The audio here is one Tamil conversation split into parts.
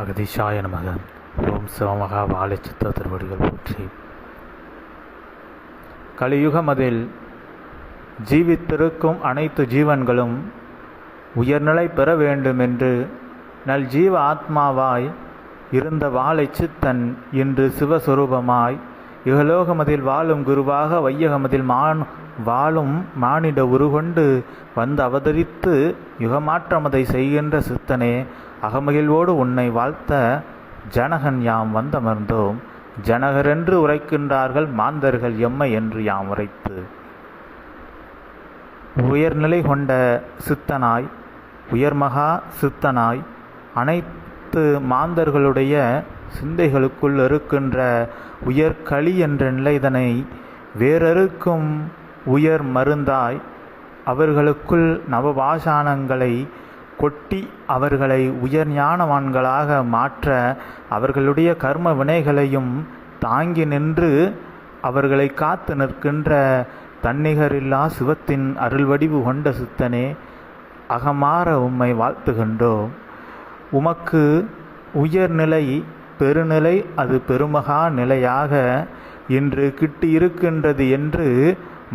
அகதிஷாய நமக. ஓம் சிவமகா வாழைச்சித்த திருவடிகள் போற்றி. கலியுகமதில் ஜீவித்திருக்கும் அனைத்து ஜீவன்களும் உயர்நிலை பெற வேண்டும் என்று நல் ஜீவ ஆத்மாவாய் இருந்த வாழைச்சித்தன் இன்று சிவஸ்வரூபமாய் இகலோகமதில் வாழும் குருவாக வையகமதில் மான் வாழும் மானிட உருகொண்டு வந்து அவதரித்து யுகமாற்றமதை செய்கின்ற சித்தனே அகமகிழ்வோடு உன்னை வாழ்த்த ஜனகன் யாம் வந்தமர்ந்தோம். ஜனகரென்று உரைக்கின்றார்கள் மாந்தர்கள் எம்மை என்று யாம் உரைத்து. உயர்நிலை கொண்ட சித்தனாய் உயர்மகா சித்தனாய் அனைத்து மாந்தர்களுடைய சிந்தைகளுக்குள் இருக்கின்ற உயர்களி என்ற நிலைதனை வேறறுக்கும் உயர் மருந்தாய் அவர்களுக்குள் நவபாஷானங்களை கொட்டி அவர்களை உயர் ஞானவான்களாக மாற்ற அவர்களுடைய கர்ம வினைகளையும் தாங்கி நின்று அவர்களை காத்து நிற்கின்ற தன்னிகரில்லா சிவத்தின் அருள்வடிவு கொண்ட சித்தனே அகமாற உம்மை வாழ்த்துகின்றோம். உமக்கு உயர்நிலை பெருநிலை அது பெருமகா நிலையாக இன்று கிட்டி இருக்கின்றது என்று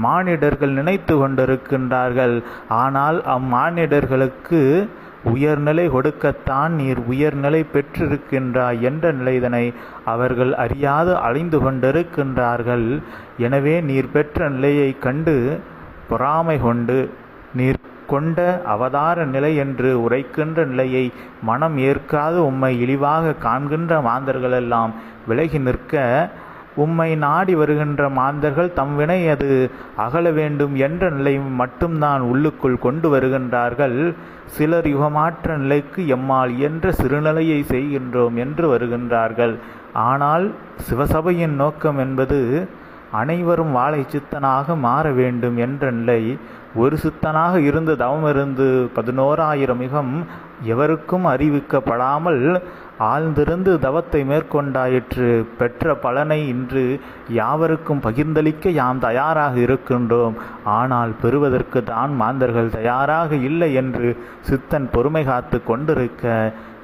மானிடர்கள் நினைத்து கொண்டிருக்கின்றார்கள். ஆனால் அம்மானிடர்களுக்கு உயர்நிலை கொடுக்கத்தான் நீர் உயர்நிலை பெற்றிருக்கின்றாய் என்ற நிலைதனை அவர்கள் அறியாது அழிந்து கொண்டிருக்கின்றார்கள். எனவே நீர் பெற்ற நிலையை கண்டு பொறாமை கொண்டு நீர் கொண்ட அவதார நிலை என்று உரைக்கின்ற நிலையை மனம் ஏற்காது உம்மை இழிவாக காண்கின்ற மாந்தர்களெல்லாம் விலகி நிற்க உம்மை நாடி வருகின்ற மாந்தர்கள் தம் வினை அது அகல வேண்டும் என்ற நிலை மட்டும்தான் உள்ளுக்குள் கொண்டு வருகின்றார்கள். சிலர் யுகமாற்ற நிலைக்கு எம்மால் இயன்ற சிறுநிலையை செய்கின்றோம் என்று வருகின்றார்கள். ஆனால் சிவசபையின் நோக்கம் என்பது அனைவரும் வாழை சித்தனாக மாற வேண்டும் என்ற நிலை ஒரு சித்தனாக இருந்து தவமிருந்து பதினோராயிரம் யுகம் எவருக்கும் அறிவிக்கப்படாமல் ஆழ்ந்திருந்து தவத்தை மேற்கொண்டாயிற்று. பெற்ற பலனை இன்று யாவருக்கும் பகிர்ந்தளிக்க யாம் தயாராக இருக்கின்றோம். ஆனால் பெறுவதற்கு தான் மாந்தர்கள் தயாராக இல்லை என்று சித்தன் பொறுமை காத்து கொண்டிருக்க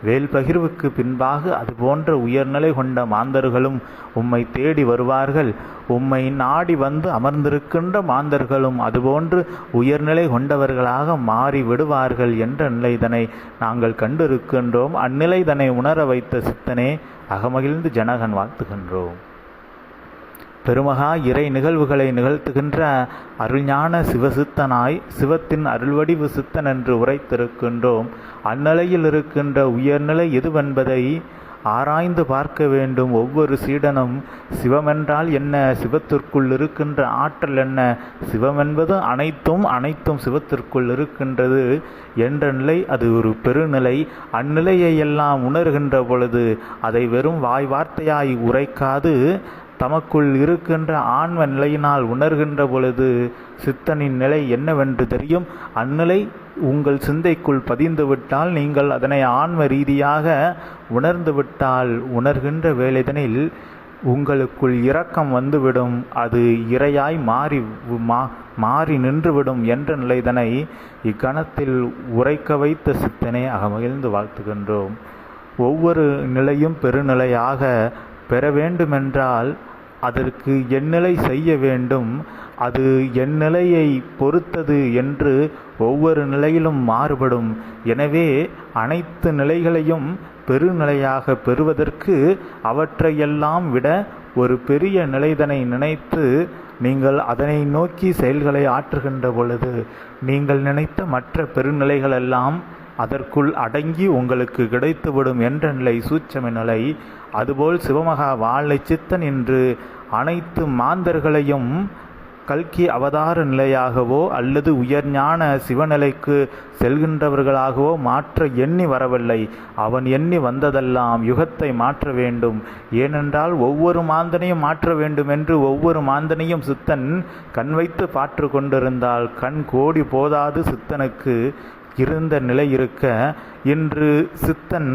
வேல்பகிர்வுக்கு பின்பாக அதுபோன்ற உயர்நிலை கொண்ட மாந்தர்களும் உம்மை தேடி வருவார்கள். உம்மை நாடி வந்து அமர்ந்திருக்கின்ற மாந்தர்களும் அதுபோன்று உயர்நிலை கொண்டவர்களாக மாறி விடுவார்கள் என்ற நிலைதனை நாங்கள் கண்டிருக்கின்றோம். அந்நிலைதனை உணர வைத்த சித்தனே அகமகிழ்ந்து ஜனகன் வாழ்த்துகின்றோம். பெருமகா இறை நிகழ்வுகளை நிகழ்த்துகின்ற அருள்ஞான சிவசித்தனாய் சிவத்தின் அருள்வடிவு சித்தன் என்று உரைத்திருக்கின்றோம். அந்நிலையில் இருக்கின்ற உயர்நிலை எதுவென்பதை ஆராய்ந்து பார்க்க வேண்டும். ஒவ்வொரு சீடனும் சிவமென்றால் என்ன? சிவத்திற்குள் இருக்கின்ற ஆற்றல் என்ன? சிவமென்பது அனைத்தும் அனைத்தும் சிவத்திற்குள் இருக்கின்றது என்ற நிலை அது ஒரு பெருநிலை. அந்நிலையை எல்லாம் உணர்கின்ற பொழுது அதை வெறும் வாய் வார்த்தையாய் உரைக்காது. தமக்குள் இருக்கின்ற ஆன்ம நிலையினால் உணர்கின்ற பொழுது சித்தனின் நிலை என்னவென்று தெரியும். அந்நிலை உங்கள் சிந்தைக்குள் பதிந்துவிட்டால் நீங்கள் அதனை ஆன்ம ரீதியாக உணர்ந்துவிட்டால் உணர்கின்ற வேலைதனில் உங்களுக்குள் இரக்கம் வந்துவிடும். அது இரையாய் மாறி மா மாறி நின்றுவிடும் என்ற நிலைதனை இக்கணத்தில் உரைக்க வைத்த சித்தனை அகமகிழ்ந்து வாழ்த்துகின்றோம். ஒவ்வொரு நிலையும் பெருநிலையாக பெற வேண்டுமென்றால் அதற்கு எந்நிலை செய்ய வேண்டும். அது எந்நிலையை பொறுத்தது என்று ஒவ்வொரு நிலையிலும் மாறுபடும். எனவே அனைத்து நிலைகளையும் பெருநிலையாக பெறுவதற்கு அவற்றையெல்லாம் விட ஒரு பெரிய நிலைதனை நினைத்து நீங்கள் அதனை நோக்கி செயல்களை ஆற்றுகின்ற பொழுது நீங்கள் நினைத்த மற்ற பெருநிலைகளெல்லாம் அதற்குள் அடங்கி உங்களுக்கு கிடைத்துவிடும் என்ற நிலை சூட்சம நிலை அதுபோல் சிவமகா வாழை சித்தன் என்று அனைத்து மாந்தர்களையும் கல்கி அவதார நிலையாகவோ அல்லது உயர்ஞான சிவநிலைக்கு செல்கின்றவர்களாகவோ மாற்ற எண்ணி வரவில்லை. அவன் எண்ணி வந்ததெல்லாம் யுகத்தை மாற்ற வேண்டும். ஏனென்றால் ஒவ்வொரு மாந்தனையும் மாற்ற வேண்டும் என்று ஒவ்வொரு மாந்தனையும் சித்தன் கண் வைத்து பாற்று கொண்டிருந்தால் கண் கோடி போதாது சித்தனுக்கு இருந்த நிலை இருக்க. இன்று சித்தன்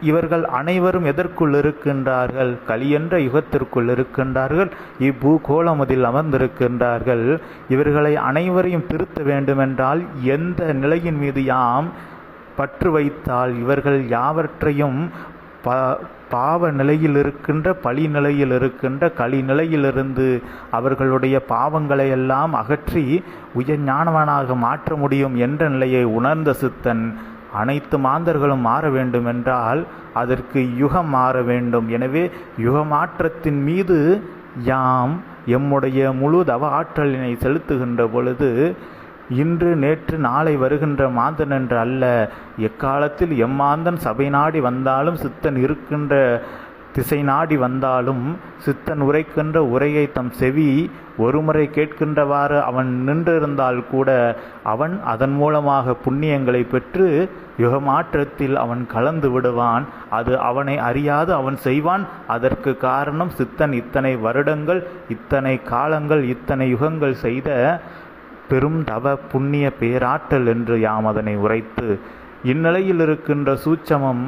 இவர்கள் அனைவரும் எதற்குள் இருக்கின்றார்கள்? கலியென்ற யுகத்திற்குள் இருக்கின்றார்கள். இப்பூகோளமதில் அமர்ந்திருக்கின்றார்கள். இவர்களை அனைவரையும் திருத்த வேண்டுமென்றால் எந்த நிலையின் மீது யாம் பற்று வைத்தால் இவர்கள் யாவற்றையும் ப பாவ நிலையில் இருக்கின்ற பழி நிலையில் இருக்கின்ற களி நிலையிலிருந்து அவர்களுடைய பாவங்களை எல்லாம் அகற்றி உயர் ஞானவனாக மாற்ற முடியும் என்ற நிலையை உணர்ந்த சித்தன் அனைத்து மாந்தர்களும் மாற வேண்டும் என்றால் அதற்கு யுகம் மாற வேண்டும். எனவே யுகமாற்றத்தின் மீது யாம் எம்முடைய முழு தவ ஆற்றலினை செலுத்துகின்ற பொழுது இன்று நேற்று நாளை வருகின்ற மாந்தன் என்று அல்ல. எக்காலத்தில் எம்மாந்தன் சபை நாடி வந்தாலும் சித்தன் இருக்கின்ற திசை நாடி வந்தாலும் சித்தன் உரைக்கின்ற உரையை தம் செவி ஒருமுறை கேட்கின்றவாறு அவன் நின்றிருந்தால் கூட அவன் அதன் மூலமாக புண்ணியங்களை பெற்று யுகமாற்றத்தில் அவன் கலந்து விடுவான். அது அவனை அறியாது அவன் செய்வான். அதற்கு காரணம் சித்தன் இத்தனை வருடங்கள் இத்தனை காலங்கள் இத்தனை யுகங்கள் செய்த பெரும் தவ புண்ணிய பேராற்றல் என்று யாம் அதனை உரைத்து இந்நிலையில் இருக்கின்ற சூட்சமம்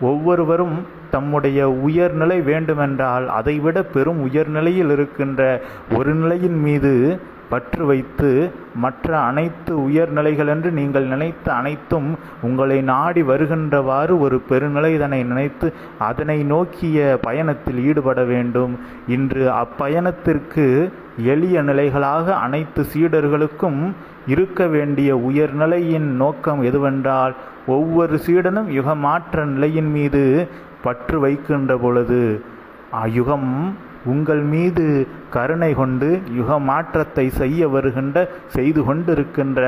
ஒவ்வொருவரும் தம்முடைய உயர்நிலை வேண்டுமென்றால் அதைவிட பெரும் உயர்நிலையில் இருக்கின்ற ஒரு நிலையின் மீது பற்று வைத்து மற்ற அனைத்து உயர்நிலைகள் என்று நீங்கள் நினைத்த அனைத்தும் உங்களை நாடி வருகின்றவாறு ஒரு பெருநிலை இதனை நினைத்து அதனை நோக்கிய பயணத்தில் ஈடுபட வேண்டும். இன்று அப்பயணத்திற்கு எளிய நிலைகளாக அனைத்து சீடர்களுக்கும் இருக்க வேண்டிய உயர்நிலையின் நோக்கம் எதுவென்றால் ஒவ்வொரு சீடனும் யுகமாற்ற நிலையின் மீது பற்று வைக்கின்ற பொழுது அயுகம் உங்கள் மீது கருணை கொண்டு யுக மாற்றத்தை செய்ய வருகின்ற செய்து கொண்டிருக்கின்ற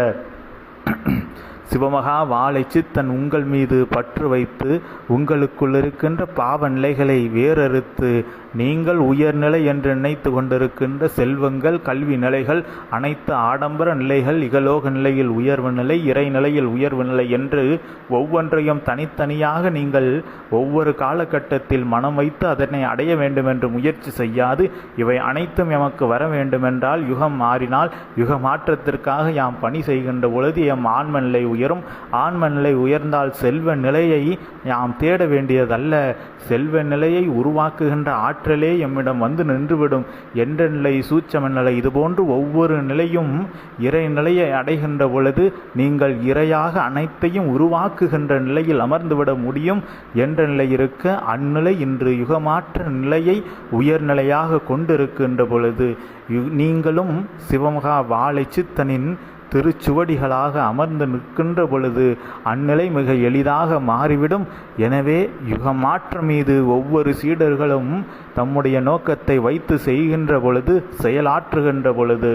சிவமகா வாழை சித்தன் உங்கள் மீது பற்று வைத்து உங்களுக்குள் இருக்கின்ற பாவ நிலைகளை வேறறுத்து நீங்கள் உயர்நிலை என்று நினைத்து கொண்டிருக்கின்ற செல்வங்கள் கல்வி நிலைகள் அனைத்து ஆடம்பர நிலைகள் இகலோக நிலையில் உயர்வு நிலை இறைநிலையில் உயர்வு நிலை என்று ஒவ்வொன்றையும் தனித்தனியாக நீங்கள் ஒவ்வொரு காலகட்டத்தில் மனம் வைத்து அதனை அடைய வேண்டும் என்று முயற்சி செய்யாது. இவை அனைத்தும் எமக்கு வர வேண்டுமென்றால் யுகம் மாறினால் யுக மாற்றத்திற்காக யாம் பணி செய்கின்ற பொழுது எம் ஆன்ம நிலை உயரும். ஆன்ம நிலை உயர்ந்தால் செல்வ நிலையை யாம் தேட வேண்டியதல்ல. செல்வ நிலையை உருவாக்குகின்ற ஆற்றலே எம்மிடம் வந்து நின்றுவிடும். என்ற நிலை சூட்சம நிலை இதுபோன்று ஒவ்வொரு நிலையும் இறை நிலையை அடைகின்ற பொழுது நீங்கள் இறையாக அனைத்தையும் உருவாக்குகின்ற நிலையில் அமர்ந்துவிட முடியும். என்ற நிலை இருக்க அந்நிலை இன்று யுகமாற்ற நிலையை உயர்நிலையாக கொண்டிருக்கின்ற பொழுது யு- நீங்களும் சிவமகா வாழை சித்தனின் திருச்சுவடிகளாக அமர்ந்து நிற்கின்ற பொழுது அந்நிலை மிக எளிதாக மாறிவிடும். எனவே யுகமாற்றம் மீது ஒவ்வொரு சீடர்களும் தம்முடைய நோக்கத்தை வைத்து செய்கின்ற பொழுது செயலாற்றுகின்ற பொழுது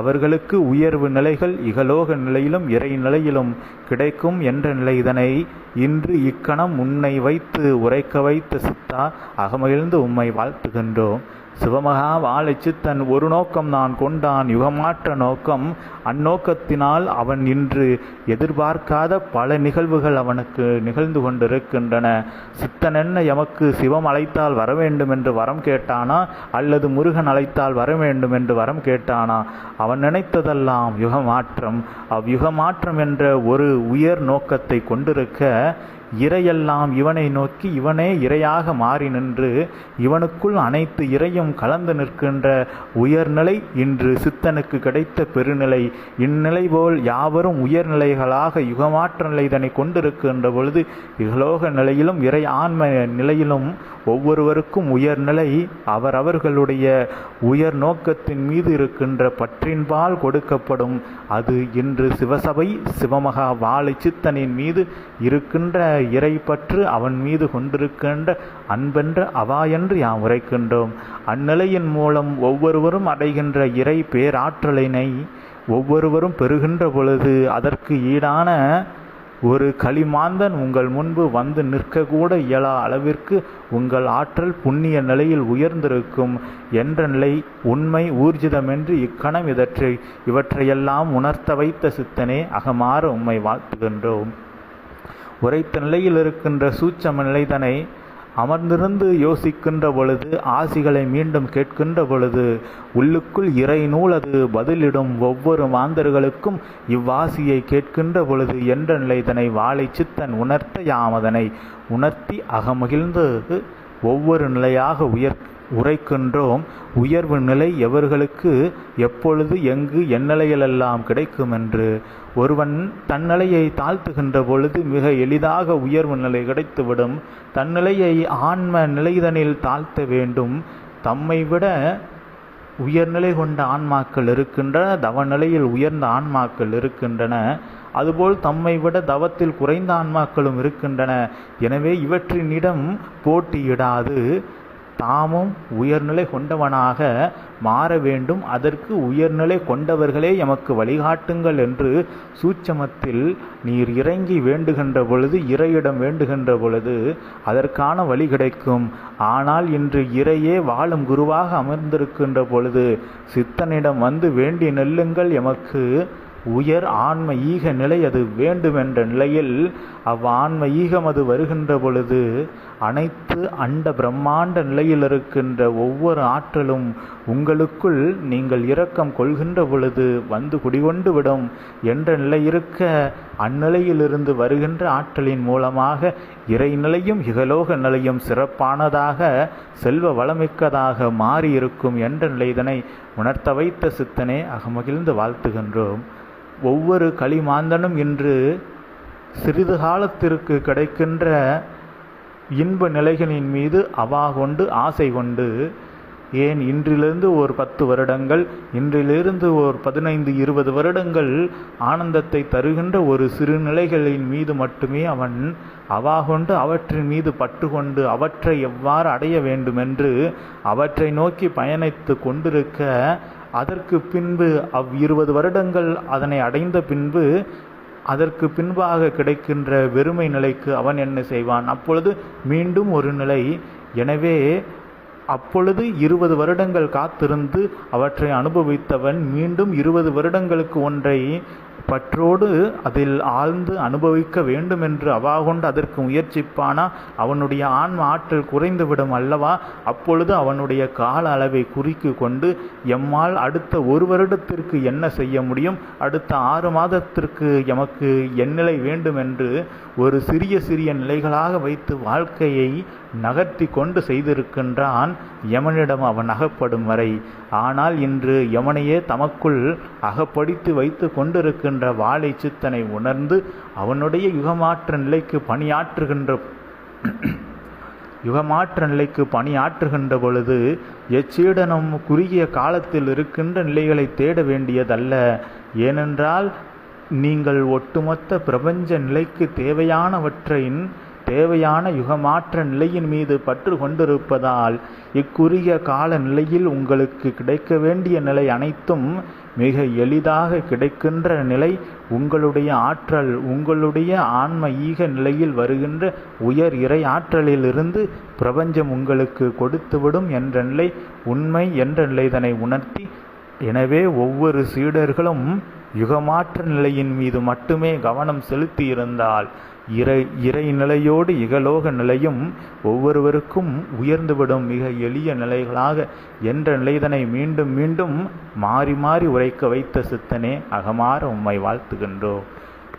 அவர்களுக்கு உயர்வு நிலைகள் இகலோக நிலையிலும் இறை நிலையிலும் கிடைக்கும் என்ற நிலை இதனை இன்று இக்கணம் உன்னை வைத்து உரைக்க வைத்த சித்தா அகமகிழ்ந்து உம்மை வாழ்த்துகின்றோம். சிவமகா வாழை தன் ஒரு நோக்கம் நான் கொண்டான் யுகமாற்ற நோக்கம். அந்நோக்கத்தினால் அவன் இன்று எதிர்பார்க்காத பல நிகழ்வுகள் அவனுக்கு நிகழ்ந்து கொண்டிருக்கின்றன. சித்தனென்ன எமக்கு சிவம் அழைத்தால் வர வேண்டும் என்று வரம் கேட்டானா? அல்லது முருகன் அழைத்தால் வர வேண்டும் என்று வரம் கேட்டானா? அவன் நினைத்ததெல்லாம் யுகமாற்றம். அவ்யுகமாற்றம் என்ற ஒரு உயர் நோக்கத்தை கொண்டிருக்க இறையெல்லாம் இவனை நோக்கி இவனே இறையாக மாறி நின்று இவனுக்குள் அனைத்து இறையும் கலந்து நிற்கின்ற உயர்நிலை இன்று சித்தனுக்கு கிடைத்த பெருநிலை. இந்நிலை போல் யாவரும் உயர்நிலைகளாக யுகமாற்ற நிலை கொண்டிருக்கின்ற பொழுது இகலோக நிலையிலும் இறை ஆன்ம நிலையிலும் ஒவ்வொருவருக்கும் உயர்நிலை அவரவர்களுடைய உயர் நோக்கத்தின் மீது இருக்கின்ற பற்றின்பால் கொடுக்கப்படும். அது இன்று சிவசபை சிவமகா வாழை சித்தனின் மீது இருக்கின்ற இறை பற்று அவன் மீது கொண்டிருக்கின்ற அன்பென்ற அவா என்று யாம் உரைக்கின்றோம். அந்நிலையின் மூலம் ஒவ்வொருவரும் அடைகின்ற இறை பேராற்றலினை ஒவ்வொருவரும் பெறுகின்ற பொழுது அதற்கு ஈடான ஒரு களிமாந்தன் உங்கள் முன்பு வந்து நிற்கக்கூட இயலா அளவிற்கு உங்கள் ஆற்றல் புண்ணிய நிலையில் உயர்ந்திருக்கும் என்ற நிலை உண்மை ஊர்ஜிதமென்று இக்கணம் இதற்றை இவற்றையெல்லாம் உணர்த்த வைத்த சித்தனே அகமாற உம்மை வாழ்த்துகின்றோம். உரைத்த நிலையில் இருக்கின்ற சூட்சம நிலைதனை அமர்ந்திருந்து யோசிக்கின்ற பொழுது ஆசிகளை மீண்டும் கேட்கின்ற பொழுது உள்ளுக்குள் இறை நூலது பதிலிடும் ஒவ்வொரு மாந்தர்களுக்கும் இவ்வாசியை கேட்கின்ற பொழுது என்ற நிலைதனை வாழை சித்தன் உணர்த்த யாமதனை உணர்த்தி அகமகிழ்ந்து ஒவ்வொரு நிலையாக உயர் உரைக்கின்றோம். உயர்வு நிலை எவர்களுக்கு எப்பொழுது எங்கு எந்நிலையிலெல்லாம் கிடைக்கும் என்று ஒருவன் தன்னிலையை தாழ்த்துகின்ற பொழுது மிக எளிதாக உயர்வு நிலை கிடைத்துவிடும். தன்னிலையை ஆன்ம நிலைதனில் தாழ்த்த வேண்டும். தம்மை விட உயர்நிலை கொண்ட ஆன்மாக்கள் இருக்கின்றன தவநிலையில் உயர்ந்த ஆன்மாக்கள் இருக்கின்றன. அதுபோல் தம்மை விட தவத்தில் குறைந்த ஆன்மாக்களும் இருக்கின்றன. எனவே இவற்றினிடம் போட்டியிடாது. தாமும் உயர்நிலை கொண்டவனாக மாற வேண்டும். அதற்கு உயர்நிலை கொண்டவர்களே எமக்கு வழிகாட்டுங்கள் என்று சூட்சமத்தில் நீர் இறங்கி வேண்டுகின்ற பொழுது இறையிடம் வேண்டுகின்ற பொழுது அதற்கான வழி கிடைக்கும். ஆனால் இன்று இறையே வாழும் குருவாக அமர்ந்திருக்கின்ற பொழுது சித்தனிடம் வந்து வேண்டி நெல்லுங்கள். எமக்கு உயர் ஆன்ம ஈக நிலை அது வேண்டுமென்ற நிலையில் அவ் ஆன்ம ஈகம் அது வருகின்ற பொழுது அனைத்து அண்ட பிரம்மாண்ட நிலையில் இருக்கின்ற ஒவ்வொரு ஆற்றலும் உங்களுக்குள் நீங்கள் இரக்கம் கொள்கின்ற பொழுது வந்து குடிகொண்டு விடும் என்ற நிலை இருக்க அந்நிலையிலிருந்து வருகின்ற ஆற்றலின் மூலமாக இறைநிலையும் இகலோக நிலையும் சிறப்பானதாக செல்வ வளமிக்கதாக மாறியிருக்கும் என்ற நிலைதனை உணர்த்த வைத்த சித்தனே அகமகிழ்ந்து வாழ்த்துகின்றோம். ஒவ்வொரு களிமாந்தனும் இன்று சிறிது காலத்திற்கு கிடைக்கின்ற இன்ப நிலைகளின் மீது அவா கொண்டு ஆசை கொண்டு ஏன் இன்றிலிருந்து ஒரு பத்து வருடங்கள் இன்றிலிருந்து ஒரு பதினைந்து இருபது வருடங்கள் ஆனந்தத்தை தருகின்ற ஒரு சிறு நிலைகளின் மீது மட்டுமே அவன் அவா கொண்டு அவற்றின் மீது பட்டு கொண்டு அவற்றை எவ்வாறு அடைய வேண்டுமென்று அவற்றை நோக்கி பயணித்து கொண்டிருக்க அதற்கு பின்பு அவ் இருபது வருடங்கள் அதனை அடைந்த பின்பு அதற்கு பின்பாக கிடைக்கின்ற வெறுமை நிலைக்கு அவன் என்ன செய்வான்? அப்பொழுது மீண்டும் ஒரு நிலை. எனவே அப்பொழுது இருபது வருடங்கள் காத்திருந்து அவற்றை அனுபவித்தவன் மீண்டும் இருபது வருடங்களுக்கு ஒன்றை பற்றோடு அதில் ஆழ்ந்து அனுபவிக்க வேண்டும் என்று அவா கொண்டு அதற்கு முயற்சிப்பானா? அவனுடைய ஆன்ம ஆற்றல் குறைந்துவிடும் அல்லவா? அப்பொழுது அவனுடைய கால அளவை குறிக்கு கொண்டு எம்மால் அடுத்த ஒரு வருடத்திற்கு என்ன செய்ய முடியும்? அடுத்த ஆறு மாதத்திற்கு எமக்கு எந்நிலை வேண்டும் என்று ஒரு சிறிய சிறிய நிலைகளாக வைத்து வாழ்க்கையை நகர்த்தி கொண்டு செய்திருக்கின்றான். யமனிடம் அவன் அகப்படும் வரை. ஆனால் இன்று யமனையே தமக்குள் அகப்படித்து வைத்து கொண்டிருக்கின்ற வாழை சித்தனை உணர்ந்து அவனுடைய யுகமாற்ற நிலைக்கு பணியாற்றுகின்ற யுகமாற்ற நிலைக்கு பணியாற்றுகின்ற பொழுது எச்சீடனும் குறுகிய காலத்தில் இருக்கின்ற நிலைகளை தேட வேண்டியதல்ல. ஏனென்றால் நீங்கள் ஒட்டுமொத்த பிரபஞ்ச நிலைக்கு தேவையானவற்றின் தேவையான யுகமாற்ற நிலையின் மீது பற்று கொண்டிருப்பதால் இக்குறுகிய கால நிலையில் உங்களுக்கு கிடைக்க வேண்டிய நிலை அனைத்தும் மிக எளிதாக கிடைக்கின்ற நிலை உங்களுடைய ஆற்றல் உங்களுடைய ஆன்ம ஈக நிலையில் வருகின்ற உயர் இறை ஆற்றலிலிருந்து பிரபஞ்சம் உங்களுக்கு கொடுத்துவிடும் என்ற நிலை உண்மை என்ற நிலைதனை உணர்த்தி எனவே ஒவ்வொரு சீடர்களும் யுகமாற்ற நிலையின் மீது மட்டுமே கவனம் செலுத்தியிருந்தால் இறை இறை நிலையோடு இகலோக நிலையும் ஒவ்வொருவருக்கும் உயர்ந்துவிடும் மிக எளிய நிலைகளாக என்ற நிலைதனை மீண்டும் மீண்டும் மாறி மாறி உரைக்க வைத்த சித்தனே அகமாற உம்மை வாழ்த்துகின்றோம்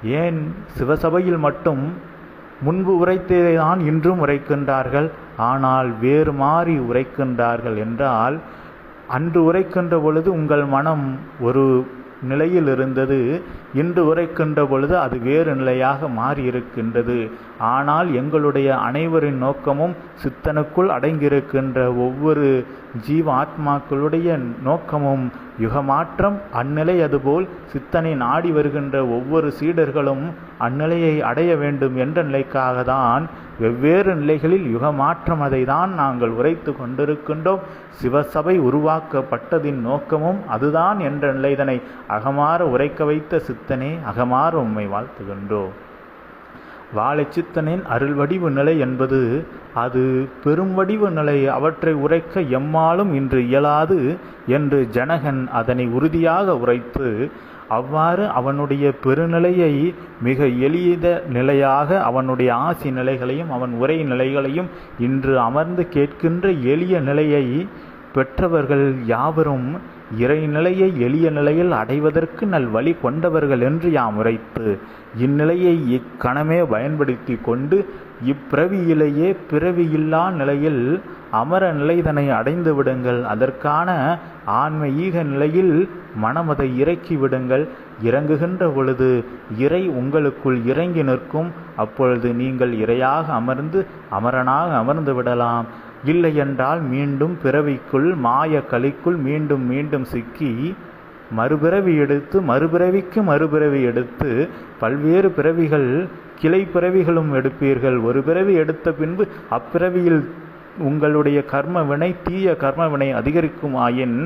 ஏன் சிவசபையில் மட்டும் முன்பு உரைத்ததைதான் இன்றும் உரைக்கின்றார்கள்? ஆனால் வேறு மாறி உரைக்கின்றார்கள் என்றால் அன்று உரைக்கின்ற பொழுது உங்கள் மனம் ஒரு நிலையில் இருந்தது. இன்று உரைக்கின்ற பொழுது அது வேறு நிலையாக மாறியிருக்கின்றது. ஆனால் எங்களுடைய அனைவரின் நோக்கமும் சித்தனுக்குள் அடங்கியிருக்கின்ற ஒவ்வொரு ஜீவ ஆத்மாக்களுடைய நோக்கமும் யுகமாற்றம் அந்நிலை அதுபோல் சித்தனை நாடி வருகின்ற ஒவ்வொரு சீடர்களும் அந்நிலையை அடைய வேண்டும் என்ற நிலைக்காக தான் வெவ்வேறு நிலைகளில் யுகமாற்றம் அதை தான் நாங்கள் உரைத்து கொண்டிருக்கின்றோம். சிவசபை உருவாக்கப்பட்டதின் நோக்கமும் அதுதான் என்ற நிலைதனை அகமாற உரைக்க வைத்த சித்தனே அகமாற உம்மை வாழ்த்துகின்றோம் வாழைச்சித்தனின் அருள் வடிவு நிலை என்பது அது பெரும் வடிவு நிலை அவற்றை உரைக்க எம்மாலும் இன்று இயலாது என்று ஜனகன் அதனை உறுதியாக உரைத்து அவ்வாறு அவனுடைய பெருநிலையை மிக எளித நிலையாக அவனுடைய ஆசி நிலைகளையும் அவன் உரை நிலைகளையும் இன்று அமர்ந்து கேட்கின்ற எளிய நிலையை பெற்றவர்கள் யாவரும் இறைநிலையை எளிய நிலையில் அடைவதற்கு நல் வழி கொண்டவர்கள் என்று யாம் உரைத்து இந்நிலையை இக்கணமே பயன்படுத்தி கொண்டு இப்பிறவியிலேயே பிறவியில்லா நிலையில் அமர நிலைதனை அடைந்து விடுங்கள். அதற்கான ஆன்ம ஈக நிலையில் மனமதை இறக்கி விடுங்கள். இறங்குகின்ற பொழுது இறை உங்களுக்குள் இறங்கி நிற்கும். அப்பொழுது நீங்கள் இறையாக அமர்ந்து அமரனாக அமர்ந்து விடலாம். இல்லையென்றால் மீண்டும் பிறவிக்குள் மாய கலிக்குள் மீண்டும் மீண்டும் சிக்கி மறுபிறவி எடுத்து மறுபிறவிக்கு மறுபிறவி எடுத்து பல்வேறு பிறவிகள் கிளை பிறவிகளும் எடுப்பீர்கள். ஒரு பிறவி எடுத்த பின்பு அப்பிறவியில் உங்களுடைய கர்ம வினை தீய கர்ம வினை அதிகரிக்குமாயின்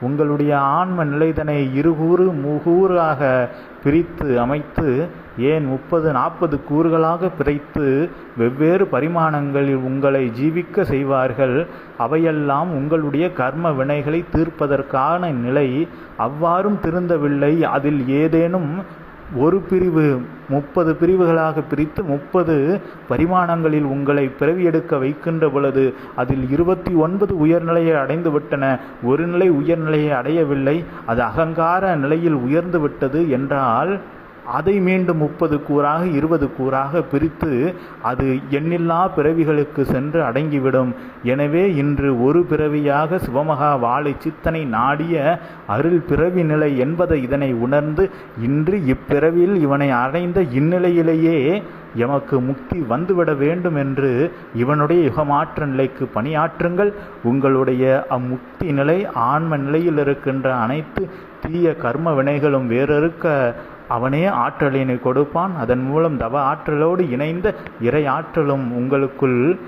உங்களுடைய ஆன்ம நிலைதனை இருகூறு முகூறாக பிரித்து அமைத்து ஏன் முப்பது நாற்பது கூறுகளாக பிரித்து வெவ்வேறு பரிமாணங்களில் உங்களை ஜீவிக்க செய்வார்கள்? அவையெல்லாம் உங்களுடைய கர்ம வினைகளை தீர்ப்பதற்கான நிலை அவ்வாறும் திருந்தவில்லை. அதில் ஏதேனும் ஒரு பிரிவு முப்பது பிரிவுகளாக பிரித்து முப்பது பரிமாணங்களில் உங்களை பிறவி எடுக்க வைக்கின்ற பொழுது அதில் இருபத்தி ஒன்பது உயர்நிலையை அடைந்துவிட்டன. ஒரு நிலை உயர்நிலையை அடையவில்லை. அது அகங்கார நிலையில் உயர்ந்து விட்டது என்றால் அதை மீண்டும் முப்பது கூறாக இருபது கூறாக பிரித்து அது எண்ணில்லா பிறவிகளுக்கு சென்று அடங்கிவிடும். எனவே இன்று ஒரு பிறவியாக சிவமகா வாழை சித்தனை நாடிய அருள் பிறவி நிலை என்பதை இதனை உணர்ந்து இன்று இப்பிறவியில் இவனை அடைந்த இந்நிலையிலேயே எமக்கு முக்தி வந்துவிட வேண்டும் என்று இவனுடைய யுகமாற்ற நிலைக்கு பணியாற்றுங்கள். உங்களுடைய அம்முக்தி நிலை ஆன்ம நிலையில் இருக்கின்ற அனைத்து தீய கர்ம வினைகளும் வேறறுக்க அவனே ஆற்றலினை கொடுப்பான். அதன் மூலம் தவ ஆற்றலோடு இணைந்த இறை ஆற்றலும் உங்களுக்குள்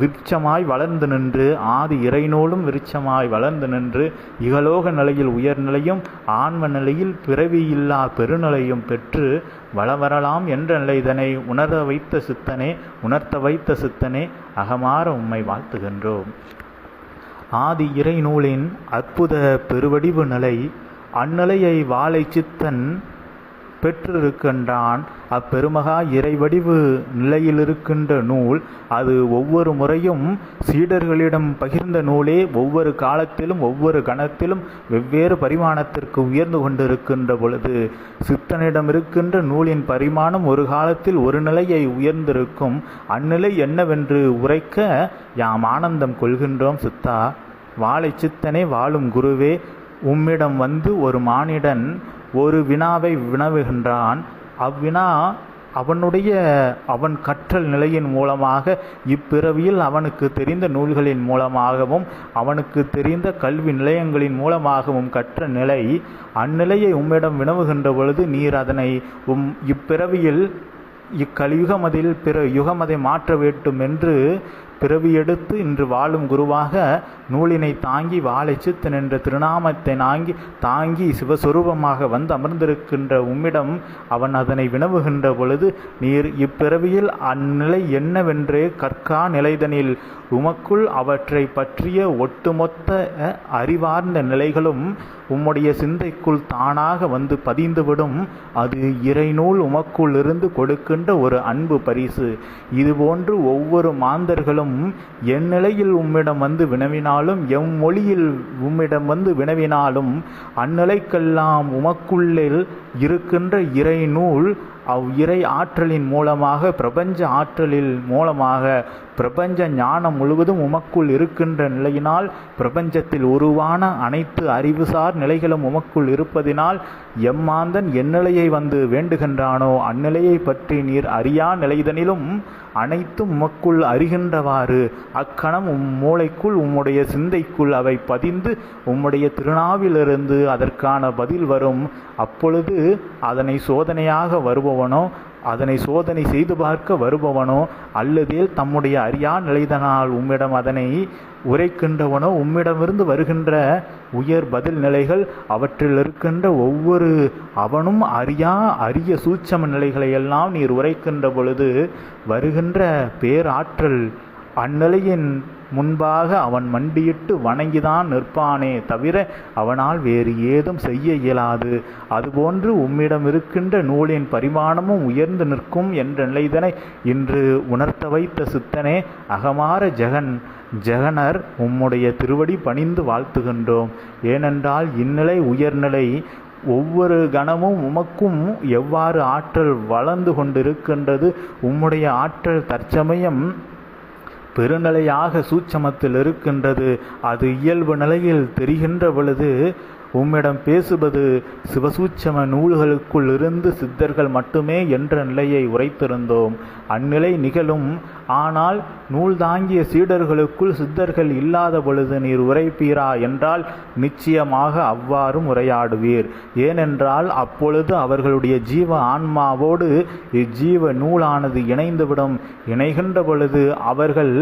விருட்சமாய் வளர்ந்து நின்று ஆதி இறைநூலும் விருட்சமாய் வளர்ந்து நின்று இகலோக நிலையில் உயர்நிலையும் ஆன்ம நிலையில் பிறவியில்லா பெருநிலையும் பெற்று வளவரலாம் என்ற நிலைதனை உணர வைத்த சித்தனே உணர்த்த வைத்த சித்தனே அகமாற உம்மை வாழ்த்துகின்றோம். ஆதி இறைநூலின் அற்புத பெருவடிவு நிலை அந்நிலையை வாழை சித்தன் பெற்றிருக்கின்றான். அப்பெருமகா இறைவடிவு நிலையில் இருக்கின்ற நூல் அது ஒவ்வொரு முறையும் சீடர்களிடம் பகிர்ந்த நூலே ஒவ்வொரு காலத்திலும் ஒவ்வொரு கணத்திலும் வெவ்வேறு பரிமாணத்திற்கு உயர்ந்து கொண்டிருக்கின்ற பொழுது சித்தனிடம் இருக்கின்ற நூலின் பரிமாணம் ஒரு காலத்தில் ஒரு நிலையை உயர்ந்திருக்கும். அந்நிலை என்னவென்று உரைக்க யாம் ஆனந்தம் கொள்கின்றோம் சித்தா. வாழை சித்தனே வாழும் குருவே உம்மிடம் வந்து ஒரு மானிடன் ஒரு வினாவை வினவுகின்றான். அவ்வினா அவனுடைய அவன் கற்றல் நிலையின் மூலமாக இப்பிறவியில் அவனுக்கு தெரிந்த நூல்களின் மூலமாகவும் அவனுக்கு தெரிந்த கல்வி நிலையங்களின் மூலமாகவும் கற்ற நிலை அந்நிலையை உம்மிடம் வினவுகின்ற பொழுது நீர் அதனை உம் இப்பிறவியில் இக்கலியுகமதில் பிற யுகமதை மாற்ற வேண்டும் என்று பிறவி எடுத்து இன்று வாழும் குருவாக நூலினை தாங்கி வாழை சித்தன் என்ற திருநாமத்தை நாங்கி தாங்கி சிவஸ்வரூபமாக வந்து அமர்ந்திருக்கின்ற உம்மிடம் அவன் அதனை வினவுகின்ற பொழுது நீர் இப்பிறவியில் அந்நிலை என்னவென்றே கற்கா நிலைதனில். உமக்குள் அவற்றை பற்றிய ஒட்டுமொத்த அறிவார்ந்த நிலைகளும் உம்முடைய சிந்தைக்குள் தானாக வந்து பதிந்துவிடும். அது இறைநூல் உமக்குள் இருந்து கொடுக்கின்ற ஒரு அன்பு பரிசு. இதுபோன்று ஒவ்வொரு மாந்தர்களும் என் நிலையில் உம்மிடம் வந்து வினவினாலும் எம் மொழியில் உம்மிடம் வந்து வினவினாலும் அந்நிலைக்கெல்லாம் உமக்குள்ளில் இருக்கின்ற இறைநூல் இறை ஆற்றலின் மூலமாக பிரபஞ்ச ஆற்றலில் மூலமாக பிரபஞ்ச ஞானம் முழுவதும் உமக்குள் இருக்கின்ற நிலையினால் பிரபஞ்சத்தில் உருவான அனைத்து அறிவுசார் நிலைகளும் உமக்குள் இருப்பதினால் எம்மாந்தன் எந்நிலையை வந்து வேண்டுகின்றானோ அந்நிலையை பற்றி நீர் அறியா நிலைதனிலும் அனைத்தும் உமக்குள் அறிகின்றவாறு. அக்கணம் உம் மூளைக்குள் உம்முடைய சிந்தைக்குள் அவை பதிந்து உம்முடைய திருநாவிலிருந்து அதற்கான பதில் வரும். அப்பொழுது அதனை சோதனையாக வருவோம். வருபவனோ அதனை சோதனை செய்து பார்க்க வருபவனோ அல்லது தம்முடைய அறியா நிலைதனால் உம்மிடம் அதனை உரைக்கின்றவனோ உம்மிடமிருந்து வருகின்ற உயர் பதில் நிலைகள் அவற்றில் இருக்கின்ற ஒவ்வொரு அவனும் அறியா அரிய சூட்சம நிலைகளை எல்லாம் நீர் உரைக்கின்ற பொழுது வருகின்ற பேராற்றல் அந்நிலையின் முன்பாக அவன் மண்டியிட்டு வணங்கிதான் நிற்பானே தவிர அவனால் வேறு ஏதும் செய்ய இயலாது. அதுபோன்று உம்மிடம் இருக்கின்ற நூலின் பரிமாணமும் உயர்ந்து நிற்கும் என்ற நிலைதனை இன்று உணர்த்த வைத்த சித்தனே அகமார ஜெகன் ஜெகனர் உம்முடைய திருவடி பணிந்து வாழ்த்துகின்றோம். ஏனென்றால் இந்நிலை உயர்நிலை ஒவ்வொரு கணமும் உமக்கும் எவ்வாறு ஆற்றல் வளர்ந்து கொண்டிருக்கின்றது. உம்முடைய ஆற்றல் தற்சமயம் பெருநிலையாக சூட்சமத்தில் இருக்கின்றது. அது இயல்பு நிலையில் தெரிகின்ற பொழுது உம்மிடம் பேசுவது சிவசூட்சம நூல்களுக்குள் இருந்து சித்தர்கள் மட்டுமே என்ற நிலையை உரைத்திருந்தோம். அந்நிலை நிகழும். ஆனால் நூல் தாங்கிய சீடர்களுக்குள் சித்தர்கள் இல்லாத பொழுது நீர் உரைப்பீரா என்றால் நிச்சயமாக அவ்வாறும் உரையாடுவீர். ஏனென்றால் அப்பொழுது அவர்களுடைய ஜீவ ஆன்மாவோடு இஜ்ஜீவ நூலானது இணைந்துவிடும். இணைகின்ற பொழுது அவர்கள்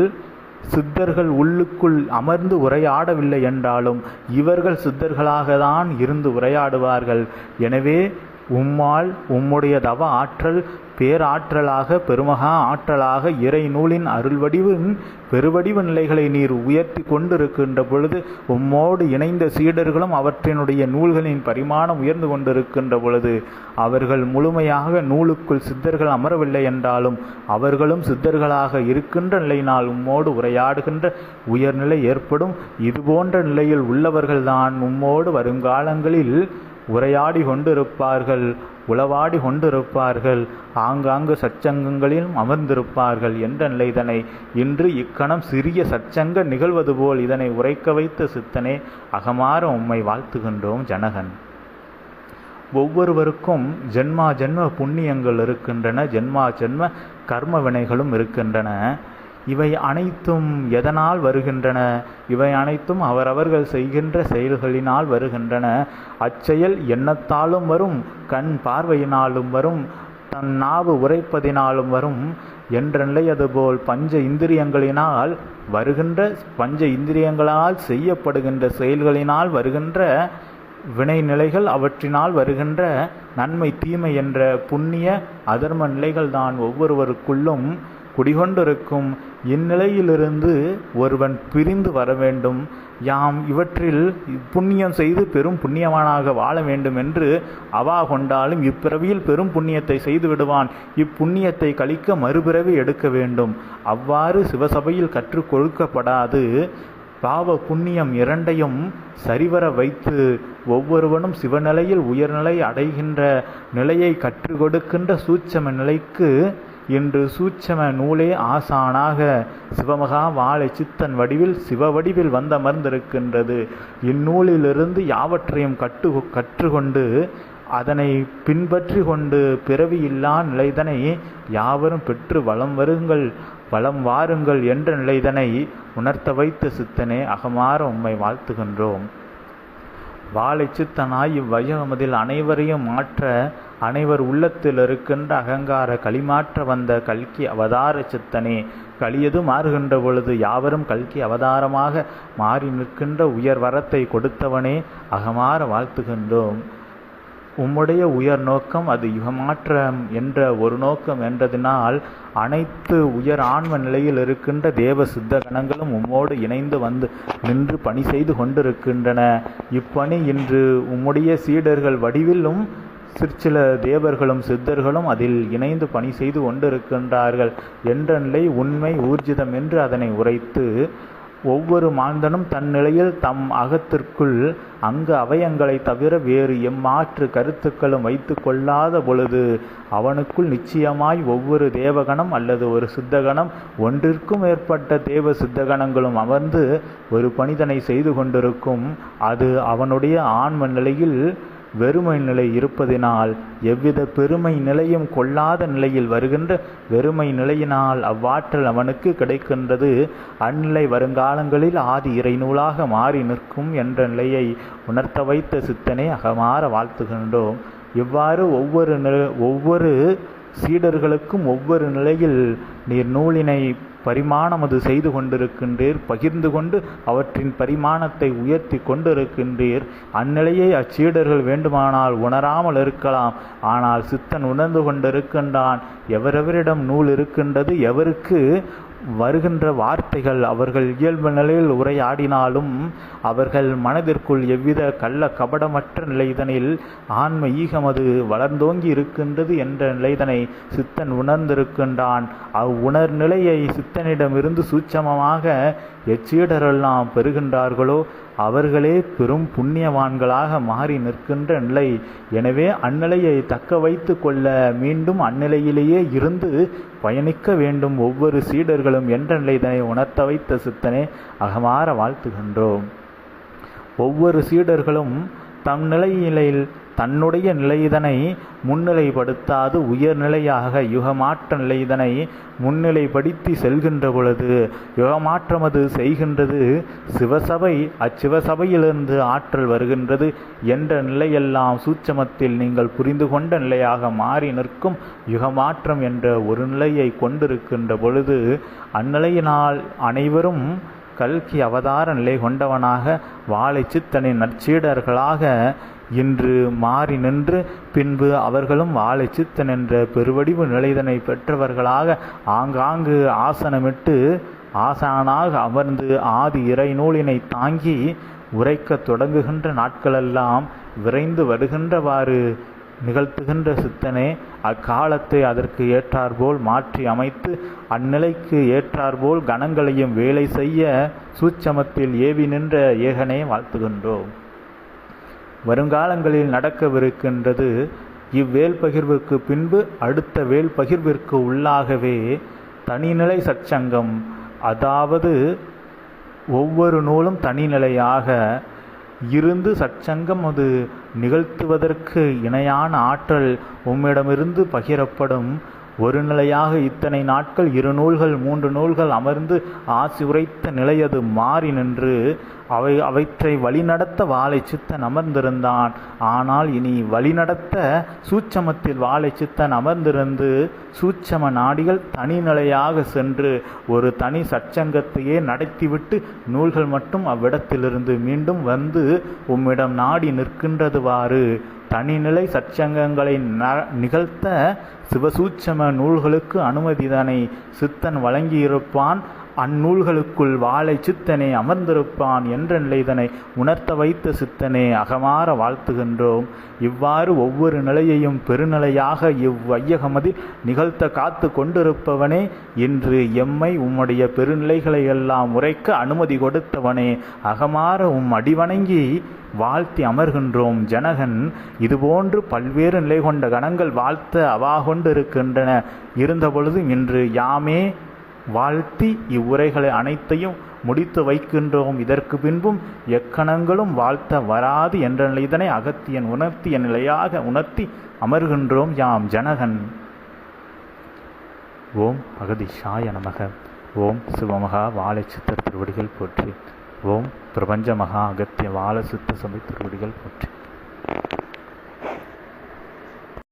சித்தர்கள் உள்ளுக்குள் அமர்ந்து உரையாடவில்லை என்றாலும் இவர்கள் சித்தர்களாக தான் இருந்து உரையாடுவார்கள். எனவே உம்மால் உம்முடைய தவ ஆற்றல் பேராற்றலாக பெருமகா ஆற்றலாக இறை நூலின் அருள்வடிவின் பெருவடிவு நிலைகளை நீர் உயர்த்தி கொண்டிருக்கின்ற பொழுது உம்மோடு இணைந்த சீடர்களும் அவற்றினுடைய நூல்களின் பரிமாணம் உயர்ந்து கொண்டிருக்கின்ற பொழுது அவர்கள் முழுமையாக நூலுக்குள் சித்தர்கள் அமரவில்லை என்றாலும் அவர்களும் சித்தர்களாக இருக்கின்ற நிலையினால் உம்மோடு உரையாடுகின்ற உயர்நிலை ஏற்படும். இதுபோன்ற நிலையில் உள்ளவர்கள்தான் உம்மோடு வருங்காலங்களில் உரையாடி கொண்டிருப்பார்கள் உளவாடி கொண்டிருப்பார்கள் ஆங்காங்கு சச்சங்கங்களிலும் அமர்ந்திருப்பார்கள் என்ற நிலை இதனை இன்று இக்கணம் சிறிய சச்சங்க நிகழ்வது போல் இதனை உரைக்க வைத்த சித்தனே அகமாற உம்மை வாழ்த்துகின்றோம் ஜனகன். ஒவ்வொருவருக்கும் ஜென்மா ஜென்ம புண்ணியங்கள் இருக்கின்றன ஜென்மா ஜென்ம கர்ம வினைகளும் இருக்கின்றன. இவை அனைத்தும் எதனால் வருகின்றன? இவை அனைத்தும் அவரவர்கள் செய்கின்ற செயல்களினால் வருகின்றன. அச்செயல் எண்ணத்தாலும் வரும் கண் பார்வையினாலும் வரும் தன் நாவு உரைப்பதினாலும் வரும். என்ற நிலை அதுபோல் பஞ்ச இந்திரியங்களினால் வருகின்ற பஞ்ச இந்திரியங்களால் செய்யப்படுகின்ற செயல்களினால் வருகின்ற வினை நிலைகள் அவற்றினால் வருகின்ற நன்மை தீமை என்ற புண்ணிய அதர்ம நிலைகள் தான் ஒவ்வொருவருக்குள்ளும் குடிகொண்டிருக்கும் இந்நிலையிலிருந்து ஒருவன் பிரிந்து வர வேண்டும். யாம் இவற்றில் புண்ணியம் செய்து பெரும் புண்ணியவானாக வாழ வேண்டும் என்று அவா கொண்டாலும் இப்பிறவியில் பெரும் புண்ணியத்தை செய்து விடுவான். இப்புண்ணியத்தை கழிக்க மறுபிறவி எடுக்க வேண்டும். அவ்வாறு சிவசபையில் கற்றுக் கொடுக்கப்படாது. பாவ புண்ணியம் இரண்டையும் சரிவர வைத்து ஒவ்வொருவனும் சிவநிலையில் உயர்நிலை அடைகின்ற நிலையை கற்றுக் கொடுக்கின்ற சூட்சம நிலைக்கு இன்று சூட்சம நூலே ஆசானாக சிவமகா வாழை சித்தன் வடிவில் சிவ வடிவில் வந்தமர்ந்திருக்கின்றது இந்நூலிலிருந்து யாவற்றையும் கட்டு கற்றுக்கொண்டு அதனை பின்பற்றி கொண்டு பிறவியில்லா நிலைதனை யாவரும் பெற்று வளம் வருங்கள் வளம் வாருங்கள் என்ற நிலைதனை உணர்த்த வைத்த சித்தனே அகமாற உம்மை வாழ்த்துகின்றோம். வாழை சித்தனாய் இவ்வையகமதில் அனைவரையும் மாற்ற அனைவர் உள்ளத்தில் இருக்கின்ற அகங்கார களிமாற்ற வந்த கல்கி அவதார சித்தனே கலியது மாறுகின்ற பொழுது யாவரும் கல்கி அவதாரமாக மாறி நிற்கின்ற உயர் வரத்தை கொடுத்தவனே அகமாற வாழ்த்துகின்றோம். உம்முடைய உயர் நோக்கம் அது யுகமாற்றம் என்ற ஒரு நோக்கம் என்றதினால் அனைத்து உயர் ஆன்ம நிலையில் இருக்கின்ற தேவ சித்த கணங்களும் உம்மோடு இணைந்து வந்து நின்று பணி செய்து கொண்டிருக்கின்றன. இப்பணி இன்று உம்முடைய சீடர்கள் வடிவிலும் சிற்சில தேவர்களும் சித்தர்களும் அதில் இணைந்து பணி செய்து கொண்டிருக்கின்றார்கள் என்ற நிலை உண்மை ஊர்ஜிதம் என்று அதனை உரைத்து ஒவ்வொரு மாந்தனும் தன் நிலையில் தம் அகத்திற்குள் அங்கு அவயங்களை தவிர வேறு எம்மாற்று கருத்துக்களும் வைத்து கொள்ளாத பொழுது அவனுக்குள் நிச்சயமாய் ஒவ்வொரு தேவகணம் அல்லது ஒரு சித்தகணம் ஒன்றிற்கும் மேற்பட்ட தேவ சித்தகணங்களும் அமர்ந்து ஒரு பணிதனை செய்து கொண்டிருக்கும். அது அவனுடைய ஆன்ம நிலையில் வெறுமை நிலை இருப்பதினால் எவ்வித பெருமை நிலையும் கொள்ளாத நிலையில் வருகின்ற வெறுமை நிலையினால் அவ்வாற்றல் அவனுக்கு கிடைக்கின்றது. அந்நிலை வருங்காலங்களில் ஆதி இறைநூலாக மாறி நிற்கும் என்ற நிலையை உணர்த்த வைத்த சித்தனை அகமாற வாழ்த்துகின்றோம். இவ்வாறு ஒவ்வொரு நில ஒவ்வொரு சீடர்களுக்கும் ஒவ்வொரு நிலையில் நீர் நூலினை பரிமாணம் அது செய்து கொண்டிருக்கின்றீர். பகிர்ந்து கொண்டு அவற்றின் பரிமாணத்தை உயர்த்தி கொண்டிருக்கின்றீர். அந்நிலையை அச்சீடர்கள் வேண்டுமானால் உணராமல் இருக்கலாம். ஆனால் சித்தன் உணர்ந்து கொண்டிருக்கின்றான். எவரெவரிடம் நூல் இருக்கின்றது? எவருக்கு? வருகின்ற வார்த்தைகள் அவர்கள் இயல்பு நிலையில் உரையாடினாலும் அவர்கள் மனதிற்குள் எவ்வித கள்ள கபடமற்ற நிலைதனில் ஆன்ம ஈகமது வளர்ந்தோங்கி இருக்கின்றது என்ற நிலைதனை சித்தன் உணர்ந்திருக்கின்றான். அவ்வுணர் நிலையை சித்தனிடமிருந்து சூட்சமமாக எச்சீடரெல்லாம் பெறுகின்றார்களோ அவர்களே பெரும் புண்ணியவான்களாக மாறி நிற்கின்ற நிலை. எனவே அந்நிலையை தக்க வைத்து கொள்ள மீண்டும் அந்நிலையிலேயே இருந்து பயணிக்க வேண்டும். ஒவ்வொரு சீடர்களும் என்ற நிலைதனை உணர்த்த வைத்த சித்தனே அகமாற வாழ்த்துகின்றோம். ஒவ்வொரு சீடர்களும் தம் நிலையிலையில் தன்னுடைய நிலையதனை முன்னிலைப்படுத்தாது உயர்நிலையாக யுகமாற்ற நிலையதனை முன்னிலைப்படுத்தி செல்கின்ற பொழுது யுகமாற்றமது செய்கின்றது. சிவசபை அச்சிவசபையிலிருந்து ஆற்றல் வருகின்றது என்ற நிலையெல்லாம் சூட்சமத்தில் நீங்கள் புரிந்து கொண்ட நிலையாக மாறி நிற்கும் யுகமாற்றம் என்ற ஒரு நிலையை கொண்டிருக்கின்ற பொழுது அந்நிலையினால் அனைவரும் கல்கி அவதார நிலை கொண்டவனாக வாழை சித்தனின் நற்சீடர்களாக இன்று மாறி நின்று பின்பு அவர்களும் வாழை சித்தன் என்ற பெருவடிவு நிலைதனை பெற்றவர்களாக ஆங்காங்கு ஆசனமிட்டு ஆசானாக அமர்ந்து ஆதி இறை நூலினை தாங்கி உரைக்கத் தொடங்குகின்ற நாட்களெல்லாம் விரைந்து வருகின்றவாறு நிகழ்த்துகின்ற சித்தனே அக்காலத்தை அதற்கு ஏற்றாற்போல் மாற்றி அமைத்து அந்நிலைக்கு ஏற்றாற்போல் கணங்களையும் வேலை செய்ய சூட்சமத்தில் ஏவி நின்ற ஏகனே வாழ்த்துகின்றோம். வருங்காலங்களில் நடக்கவிருக்கின்றது. இவ்வேல் பகிர்வுக்கு பின்பு அடுத்த வேல் பகிர்விற்கு உள்ளாகவே தனிநிலை சச்சங்கம் அதாவது ஒவ்வொரு நூலும் தனிநிலையாக இருந்து சச்சங்கம் அது நிகழ்த்துவதற்கு இணையான ஆற்றல் உம்மிடமிருந்து பகிரப்படும். ஒரு நிலையாக இத்தனை நாட்கள் இரு நூல்கள் மூன்று நூல்கள் அமர்ந்து ஆசி உரைத்த நிலை அது மாறி நின்று அவை அவற்றை வழிநடத்த வாழை சித்தன் அமர்ந்திருந்தான். ஆனால் இனி வழிநடத்த சூட்சமத்தில் வாழை சித்தன் அமர்ந்திருந்து சூட்சம நாடிகள் தனிநிலையாக சென்று ஒரு தனி சச்சங்கத்தையே நடத்திவிட்டு நூல்கள் மட்டும் அவ்விடத்திலிருந்து மீண்டும் வந்து உம்மிடம் நாடி நிற்கின்றதுவாறு தனிநிலை சச்சங்கங்களை நிகழ்த்த சிவசூட்சம நூல்களுக்கு அனுமதிதனை சித்தன் வழங்கியிருப்பான். அந்நூல்களுக்குள் வாழை சித்தனே அமர்ந்திருப்பான் என்ற நிலைதனை உணர்த்த வைத்த சித்தனே அகமாற வாழ்த்துகின்றோம். இவ்வாறு ஒவ்வொரு நிலையையும் பெருநிலையாக இவ்வையகமதில் நிகழ்த்த காத்து கொண்டிருப்பவனே இன்று எம்மை உம்முடைய பெருநிலைகளை எல்லாம் உரைக்க அனுமதி கொடுத்தவனே அகமாற உம் அடிவணங்கி வாழ்த்தி அமர்கின்றோம். ஜனகன் இதுபோன்று பல்வேறு நிலை கொண்ட கணங்கள் வாழ்த்த அவா கொண்டிருக்கின்றன இருந்தபொழுது இன்று யாமே வாழ்த்தி இவ்வுரைகளை அனைத்தையும் முடித்து வைக்கின்றோம். இதற்கு பின்பும் எக்கணங்களும் வாழ்த்த வராது என்ற நிலைதனை அகத்தியன் உணர்த்திய நிலையாக உணர்த்தி அமர்கின்றோம் யாம் ஜனகன். ஓம் அகதிஷாய நமக. ஓம் சிவமகா வாழை திருவடிகள் போற்றி. ஓம் பிரபஞ்ச மகா அகத்திய வாழ சித்த சபை திருவடிகள் போற்றி.